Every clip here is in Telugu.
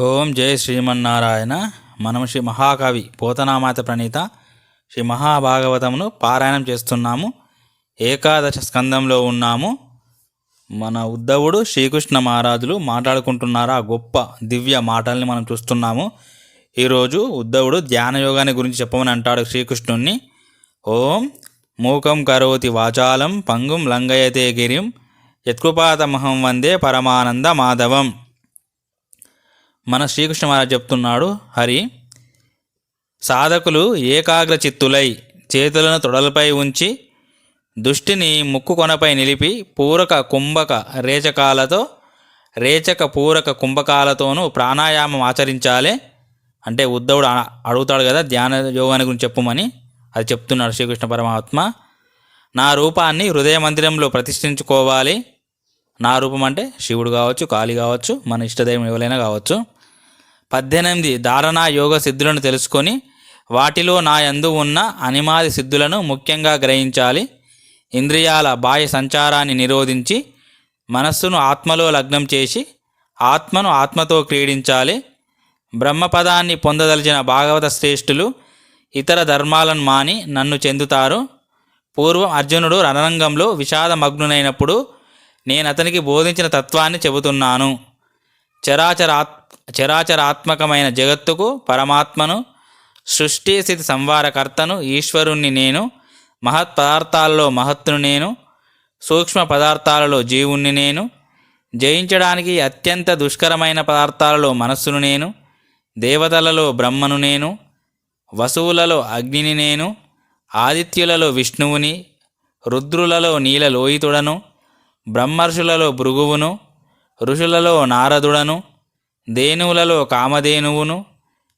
ఓం జయ శ్రీమన్నారాయణ. మనం శ్రీ మహాకవి పోతనామాత ప్రణీత శ్రీ మహాభాగవతమును పారాయణం చేస్తున్నాము. ఏకాదశ స్కందంలో ఉన్నాము. మన ఉద్ధవుడు శ్రీకృష్ణ మహారాజులు మాట్లాడుకుంటున్నారు ఆ గొప్ప దివ్య మాటల్ని మనం చూస్తున్నాము. ఈరోజు ఉద్ధవుడు ధ్యాన యోగాన్ని గురించి చెప్పమని అంటాడు శ్రీకృష్ణుణ్ణి. ఓం మూకం కరోతి వాచాలం పంగుం లంగయతే గిరిం యత్కృపాతమహం వందే పరమానంద మాధవం. మన శ్రీకృష్ణ మహారాజ్ చెప్తున్నాడు హరి సాధకులు ఏకాగ్ర చిత్తులై చేతులను తొడలపై ఉంచి దృష్టిని ముక్కు కొనపై నిలిపి పూరక కుంభక రేచకాలతో రేచక పూరక కుంభకాలతోనూ ప్రాణాయామం ఆచరించాలి. అంటే ఉద్ధవుడు అడుగుతాడు కదా ధ్యాన యోగాన్ని గురించి చెప్పుమని అది చెప్తున్నాడు శ్రీకృష్ణ పరమాత్మ. నా రూపాన్ని హృదయ మందిరంలో ప్రతిష్ఠించుకోవాలి. నా రూపం అంటే శివుడు కావచ్చు కాళీ కావచ్చు మన ఇష్టదైవం ఎవరైనా కావచ్చు. పద్దెనిమిది ధారణా యోగ సిద్ధులను తెలుసుకొని వాటిలో నా యందు ఉన్న అనిమాది సిద్ధులను ముఖ్యంగా గ్రహించాలి. ఇంద్రియాల బాహ్య సంచారాన్ని నిరోధించి మనస్సును ఆత్మలో లగ్నం చేసి ఆత్మను ఆత్మతో క్రీడించాలి. బ్రహ్మపదాన్ని పొందదలిచిన భాగవత శ్రేష్ఠులు ఇతర ధర్మాలను మాని నన్ను చెందుతారు. పూర్వం అర్జునుడు రణరంగంలో విషాదమగ్నునైనప్పుడు నేను అతనికి బోధించిన తత్వాన్ని చెబుతున్నాను. చరాచరాత్ చరాచరాత్మకమైన జగత్తుకు పరమాత్మను సృష్టి స్థితి సంవారకర్తను ఈశ్వరుణ్ణి నేను మహత్ పదార్థాలలో మహత్తును నేను సూక్ష్మ పదార్థాలలో జీవుణ్ణి నేను జయించడానికి అత్యంత దుష్కరమైన పదార్థాలలో మనస్సును నేను దేవతలలో బ్రహ్మను నేను వసువులలో అగ్నిని నేను ఆదిత్యులలో విష్ణువుని రుద్రులలో నీలలోహితుడను బ్రహ్మర్షులలో భృగువును ఋషులలో నారదుడను దేనువులలో కామధేనువును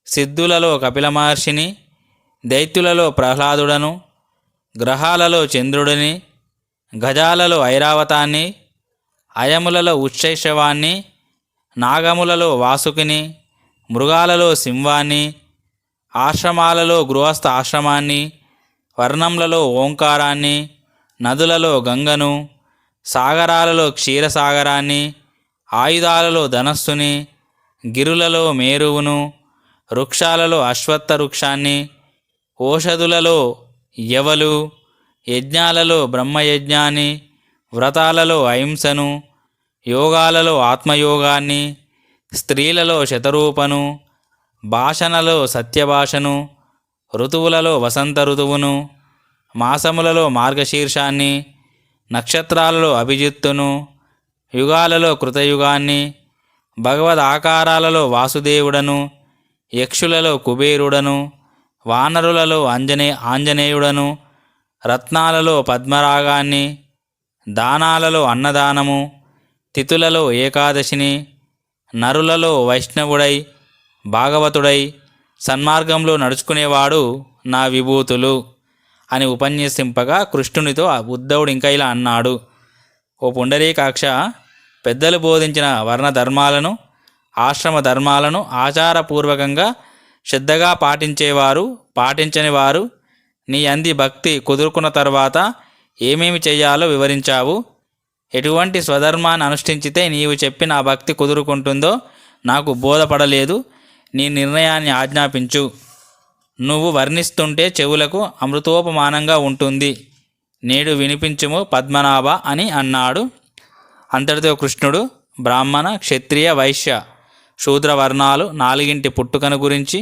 సిద్ధులలో కపిల మహర్షిని దైత్యులలో ప్రహ్లాదుడను గ్రహాలలో చంద్రుడిని గజాలలో ఐరావతాన్ని అయములలో ఉచ్చైషవాన్ని నాగములలో వాసుకిని మృగాలలో సింహాన్ని ఆశ్రమాలలో గృహస్థ ఆశ్రమాన్ని వర్ణంలలో ఓంకారాన్ని నదులలో గంగను సాగరాలలో క్షీరసాగరాన్ని ఆయుధాలలో ధనస్సుని గిరులలో మేరువును వృక్షాలలో అశ్వత్థ వృక్షాన్ని ఓషధులలో యవలు యజ్ఞాలలో బ్రహ్మయజ్ఞాన్ని వ్రతాలలో అహింసను యోగాలలో ఆత్మయోగాన్ని స్త్రీలలో శతరూపను భాషణలో సత్యభాషను ఋతువులలో వసంత ఋతువును మాసములలో మార్గశీర్షాన్ని నక్షత్రాలలో అభిజిత్తును యుగాలలో కృతయుగాన్ని భగవద్ ఆకారాలలో వాసుదేవుడను యక్షులలో కుబేరుడను వానరులలో అంజనే ఆంజనేయుడను రత్నాలలో పద్మరాగాన్ని దానాలలో అన్నదానము తిథులలో ఏకాదశిని నరులలో వైష్ణవుడై భాగవతుడై సన్మార్గంలో నడుచుకునేవాడు నా విభూతులు అని ఉపన్యసింపగా కృష్ణునితో ఉద్ధవుడు ఇంకా ఇలా అన్నాడు. ఓ పుండరీకాక్ష పెద్దలు బోధించిన వర్ణ ధర్మాలను ఆశ్రమ ధర్మాలను ఆచారపూర్వకంగా శ్రద్ధగా పాటించేవారు పాటించని వారు నీ అంది భక్తి కుదురుకున్న తర్వాత ఏమేమి చేయాలో వివరించావు? ఎటువంటి స్వధర్మాన్ని అనుష్ఠించితే నీవు చెప్పిన ఆ భక్తి కుదురుకుంటుందో నాకు బోధపడలేదు. నీ నిర్ణయాన్ని ఆజ్ఞాపించు. నువ్వు వర్ణిస్తుంటే చెవులకు అమృతోపమానంగా ఉంటుంది. నేడు వినిపించుము పద్మనాభ అని అన్నాడు. అంతటితో కృష్ణుడు బ్రాహ్మణ క్షత్రియ వైశ్య శూద్ర వర్ణాలు నాలుగింటి పుట్టుకను గురించి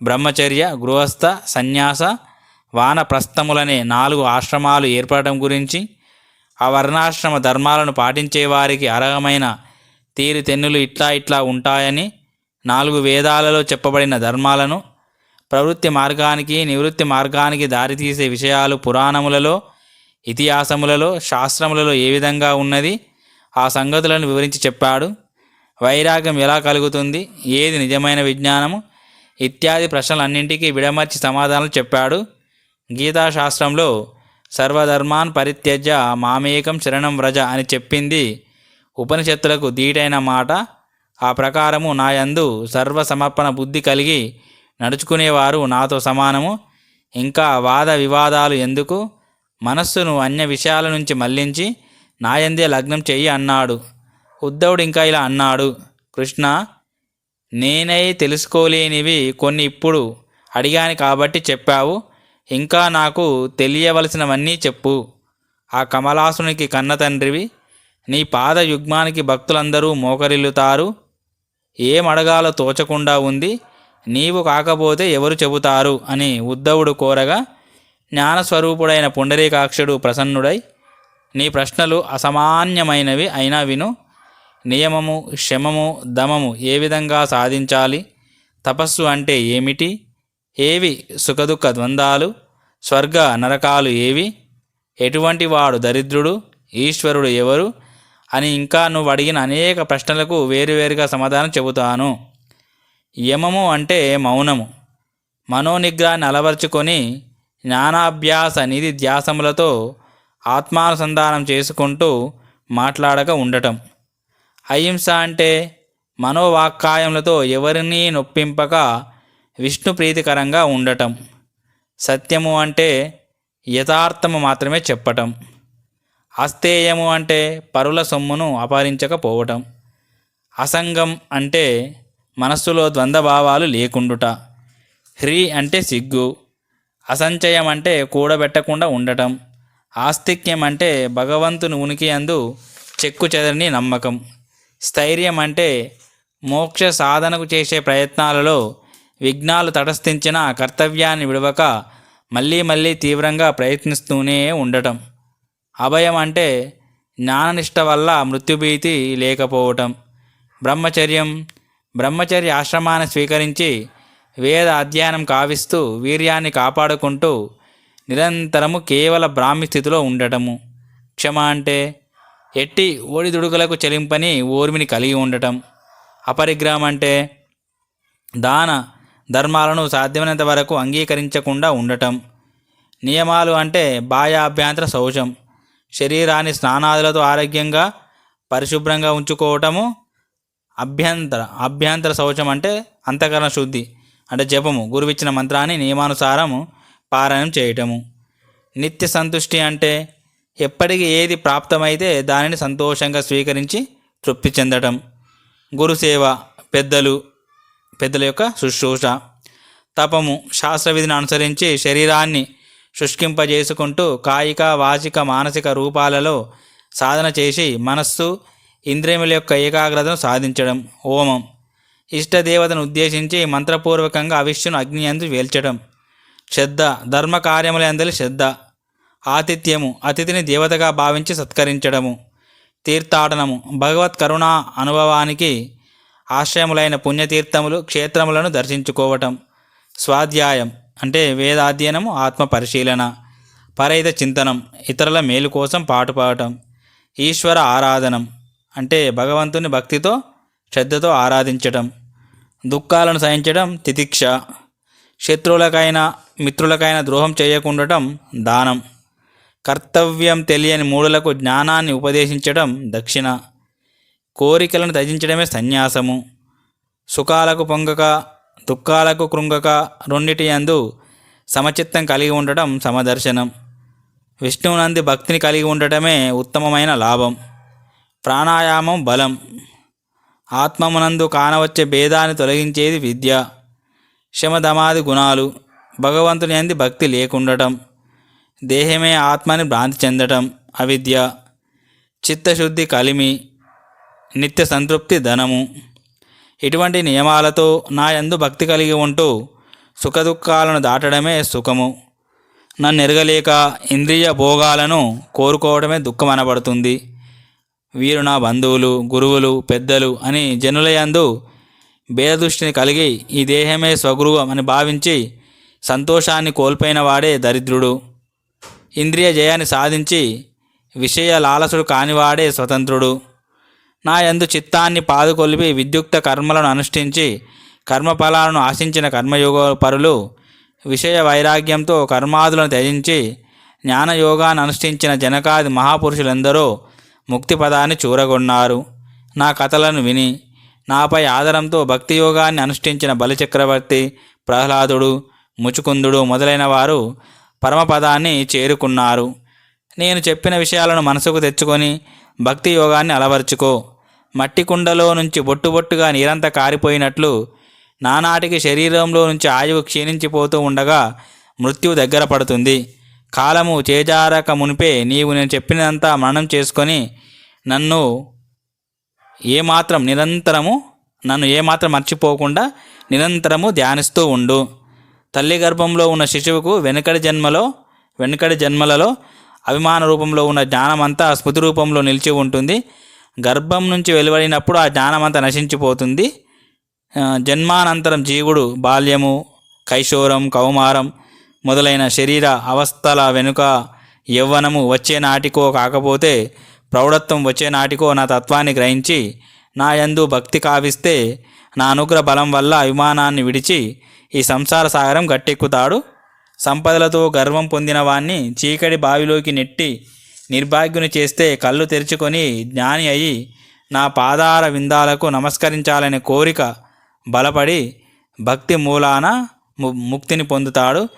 బ్రహ్మచర్య గృహస్థ సన్యాస వానప్రస్థములనే నాలుగు ఆశ్రమాలు ఏర్పడటం గురించి ఆ వర్ణాశ్రమ ధర్మాలను పాటించే వారికి అర్హమైన తీరుతెన్నులు ఇట్లా ఇట్లా ఉంటాయని నాలుగు వేదాలలో చెప్పబడిన ధర్మాలను ప్రవృత్తి మార్గానికి నివృత్తి మార్గానికి దారితీసే విషయాలు పురాణములలో ఇతిహాసములలో శాస్త్రములలో ఏ విధంగా ఉన్నది? ఆ సంగతులను వివరించి చెప్పాడు. వైరాగ్యం ఎలా కలుగుతుంది? ఏది నిజమైన విజ్ఞానము? ఇత్యాది ప్రశ్నలన్నింటికీ విడమర్చి సమాధానాలు చెప్పాడు. గీతాశాస్త్రంలో సర్వధర్మాన్ పరిత్యజ్య మామేకం శరణం వ్రజ అని చెప్పింది ఉపనిషత్తులకు దీటైన మాట. ఆ ప్రకారము నాయందు సర్వసమర్పణ బుద్ధి కలిగి నడుచుకునేవారు నాతో సమానము. ఇంకా వాద వివాదాలు ఎందుకు? మనస్సును అన్య విషయాల నుంచి మళ్ళించి నాయందే లగ్నం చెయ్యి అన్నాడు. ఉద్ధవుడు ఇంకా ఇలా అన్నాడు. కృష్ణ నేనై తెలుసుకోలేనివి కొన్ని ఇప్పుడు అడిగాను కాబట్టి చెప్పావు. ఇంకా నాకు తెలియవలసినవన్నీ చెప్పు. ఆ కమలాసునికి కన్న తండ్రివి నీ పాద యుగ్మానికి భక్తులందరూ మోకరిల్లుతారు. ఏం అడగాలో తోచకుండా ఉంది. నీవు కాకపోతే ఎవరు చెబుతారు అని ఉద్ధవుడు కోరగా జ్ఞానస్వరూపుడైన పుండరీకాక్షుడు ప్రసన్నుడై నీ ప్రశ్నలు అసామాన్యమైనవి అయినా విను. నియమము శమము దమము ఏ విధంగా సాధించాలి? తపస్సు అంటే ఏమిటి? ఏవి సుఖదుఖ ద్వంద్వాలు స్వర్గ నరకాలు ఏవి? ఎటువంటి వాడు దరిద్రుడు? ఈశ్వరుడు ఎవరు? అని ఇంకా నువ్వు అడిగిన అనేక ప్రశ్నలకు వేరువేరుగా సమాధానం చెబుతాను. యమము అంటే మౌనము. మనోనిగ్రహాన్ని అలవర్చుకొని జ్ఞానాభ్యాస నిధి ధ్యాసములతో ఆత్మానుసంధానం చేసుకుంటూ మాట్లాడక ఉండటం. అహింస అంటే మనోవాక్కాయములతో ఎవరినీ నొప్పింపక విష్ణు ప్రీతికరంగా ఉండటం. సత్యము అంటే యథార్థము మాత్రమే చెప్పటం. అస్తేయము అంటే పరుల సొమ్మును అపహరించకపోవటం. అసంగం అంటే మనస్సులో ద్వంద్వభావాలు లేకుండుట. హ్రీ అంటే సిగ్గు. అసంచయం అంటే కూడబెట్టకుండా ఉండటం ఆస్తిక్యం అంటే భగవంతుని ఉనికి అందు చెక్కు చెదరని నమ్మకం స్థైర్యం అంటే మోక్ష సాధనకు చేసే ప్రయత్నాలలో విఘ్నాలు తటస్థించిన కర్తవ్యాన్ని విడవక మళ్ళీ మళ్ళీ తీవ్రంగా ప్రయత్నిస్తూనే ఉండటం అభయం అంటే జ్ఞాననిష్ట వల్ల మృత్యుభీతి లేకపోవటం బ్రహ్మచర్యం బ్రహ్మచర్య ఆశ్రమాన్ని స్వీకరించి వేద అధ్యయనం కావిస్తూ వీర్యాన్ని కాపాడుకుంటూ నిరంతరము కేవల బ్రాహ్మి స్థితిలో ఉండటము. క్షమ అంటే ఎట్టి ఓడిదుడుకులకు చెలింపని ఓర్మిని కలిగి ఉండటం. అపరిగ్రహం అంటే దాన ధర్మాలను సాధ్యమైనంత వరకు అంగీకరించకుండా ఉండటం. నియమాలు అంటే బాహ్యాభ్యంతర శౌచం. శరీరాన్ని స్నానాదులతో ఆరోగ్యంగా పరిశుభ్రంగా ఉంచుకోవటము అభ్యంతర అభ్యంతర శౌచం అంటే అంతఃకరణ శుద్ధి. అంటే జపము గురువిచ్చిన మంత్రాన్ని నియమానుసారము పారాయణం చేయటము. నిత్య సంతుష్టి అంటే ఎప్పటికి ఏది ప్రాప్తమైతే దానిని సంతోషంగా స్వీకరించి తృప్తి చెందటం. గురుసేవ పెద్దలు పెద్దల యొక్క శుశ్రూష. తపము శాస్త్రవిధిని అనుసరించి శరీరాన్ని శుష్కింపజేసుకుంటూ కాయిక వాచిక మానసిక రూపాలలో సాధన చేసి మనస్సు ఇంద్రియముల యొక్క ఏకాగ్రతను సాధించడం. హోమం. ఇష్టదేవతను ఉద్దేశించి మంత్రపూర్వకంగా అవిష్యును అగ్ని అందు వేల్చడం. శ్రద్ధ ధర్మ కార్యములందరి శ్రద్ధ. ఆతిథ్యము అతిథిని దేవతగా భావించి సత్కరించడము. తీర్థాటనము భగవత్ కరుణా అనుభవానికి ఆశ్రయములైన పుణ్యతీర్థములు క్షేత్రములను దర్శించుకోవటం. స్వాధ్యాయం అంటే వేదాధ్యయనము ఆత్మ పరిశీలన. పరైత చింతనం ఇతరుల మేలు కోసం పాటుపాడటం. ఈశ్వర ఆరాధనం అంటే భగవంతుని భక్తితో శ్రద్ధతో ఆరాధించటం. దుఃఖాలను సహించడం తితిక్ష. శత్రువులకైనా మిత్రులకైనా ద్రోహం చేయకుండటం దానం. కర్తవ్యం తెలియని మూడులకు జ్ఞానాన్ని ఉపదేశించడం దక్షిణ. కోరికలను త్యజించడమే సన్యాసము. సుఖాలకు పొంగక దుఃఖాలకు కృంగక రెండిటి యందు సమచిత్తం కలిగి ఉండటం సమదర్శనం. విష్ణువునంది భక్తిని కలిగి ఉండటమే ఉత్తమమైన లాభం. ప్రాణాయామం బలం. ఆత్మమునందు కానవచ్చే భేదాన్ని తొలగించేది విద్య. శమధమాది గుణాలు భగవంతుని అంది భక్తి లేకుండటం దేహమే ఆత్మని భ్రాంతి చెందటం అవిద్య. చిత్తశుద్ధి కలిమి నిత్య సంతృప్తి ధనము. ఇటువంటి నియమాలతో నా యందు భక్తి కలిగి ఉంటూ సుఖదుఖాలను దాటడమే సుఖము. నన్ను ఎరగలేక ఇంద్రియ భోగాలను కోరుకోవడమే దుఃఖం అనబడుతుంది వీరు నా బంధువులు గురువులు పెద్దలు అని జనులయందు భేదదృష్టిని కలిగి ఈ దేహమే స్వగృహం అని భావించి సంతోషాన్ని కోల్పోయిన వాడే దరిద్రుడు. ఇంద్రియ జయాన్ని సాధించి విషయ లాలసుడు కానివాడే స్వతంత్రుడు. నా యందు చిత్తాన్ని పాదుకొలిపి విద్యుక్త కర్మలను అనుష్ఠించి కర్మఫలాలను ఆశించిన కర్మయోగ పరులు విషయ వైరాగ్యంతో కర్మాదులను త్యజించి జ్ఞానయోగాన్ని అనుష్ఠించిన జనకాది మహాపురుషులందరూ ముక్తి పదాన్ని చూరగొన్నారు. నా కథలను విని నాపై ఆదరంతో భక్తి యోగాన్ని అనుష్ఠించిన బలిచక్రవర్తి ప్రహ్లాదుడు ముచుకుందుడు మొదలైన వారు పరమపదాన్ని చేరుకున్నారు. నేను చెప్పిన విషయాలను మనసుకు తెచ్చుకొని భక్తి యోగాన్ని అలవర్చుకో. మట్టి కుండలో నుంచి బొట్టు బొట్టుగా నీరంతా కారిపోయినట్లు నానాటికి శరీరంలో నుంచి ఆయువు క్షీణించిపోతూ ఉండగా మృత్యువు దగ్గర పడుతుంది. కాలము చేజారక మునిపే నీవు నేను చెప్పినంతా మననం చేసుకొని నన్ను ఏమాత్రం నిరంతరము నన్ను ఏమాత్రం మర్చిపోకుండా నిరంతరము ధ్యానిస్తూ ఉండు. తల్లి గర్భంలో ఉన్న శిశువుకు వెనుకడి జన్మలో వెనుకడి జన్మలలో అభిమాన రూపంలో ఉన్న జ్ఞానమంతా స్మృతి రూపంలో నిలిచి ఉంటుంది. గర్భం నుంచి వెలువడినప్పుడు ఆ జ్ఞానమంతా నశించిపోతుంది. జన్మానంతరం జీవుడు బాల్యము కైశోరం కౌమారం మొదలైన శరీర అవస్థల వెనుక యవ్వనము వచ్చే నాటికో కాకపోతే ప్రౌఢత్వం వచ్చే నాటికో నా తత్వాన్ని గ్రహించి నా యందు భక్తి కావిస్తే నా అనుగ్రహ బలం వల్ల అభిమానాన్ని విడిచి ఈ సంసార సాగరం గట్టెక్కుతాడు. సంపదలతో గర్వం పొందిన వాణ్ణి చీకటి బావిలోకి నెట్టి నిర్భాగ్యుని చేస్తే కళ్ళు తెరుచుకొని జ్ఞాని అయి నా పాదార విందాలకు నమస్కరించాలనే కోరిక బలపడి భక్తి మూలాన ము- ముక్తిని పొందుతాడు.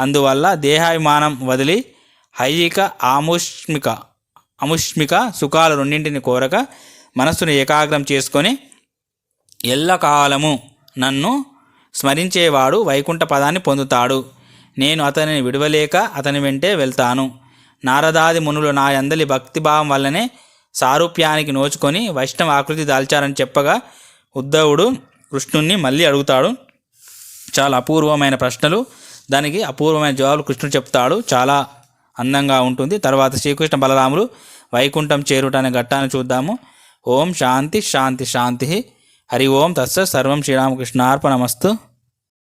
అందువల్ల దేహాభిమానం వదిలి హైయిక ఆముష్మిక అముష్మిక సుఖాలు రెండింటిని కోరక మనస్సును ఏకాగ్రం చేసుకొని ఎల్లకాలము నన్ను స్మరించేవాడు వైకుంఠ పదాన్ని పొందుతాడు. నేను అతనిని విడవలేక అతని వెంటే వెళ్తాను. నారదాది మునులు నా అందలి భక్తిభావం వల్లనే సారూప్యానికి నోచుకొని వైష్ణవ ఆకృతి దాల్చారని చెప్పగా ఉద్ధవుడు కృష్ణుణ్ణి మళ్ళీ అడుగుతాడు. చాలా అపూర్వమైన ప్రశ్నలు. దానికి అపూర్వమైన జవాబులు కృష్ణుడు చెప్తాడు. చాలా అందంగా ఉంటుంది. తర్వాత శ్రీకృష్ణ బలరాములు వైకుంఠం చేరుట అనే ఘట్టాన్ని చూద్దాము. ఓం శాంతి శాంతి శాంతి. హరి ఓం తత్స సర్వం శ్రీరామకృష్ణార్పణమస్తు.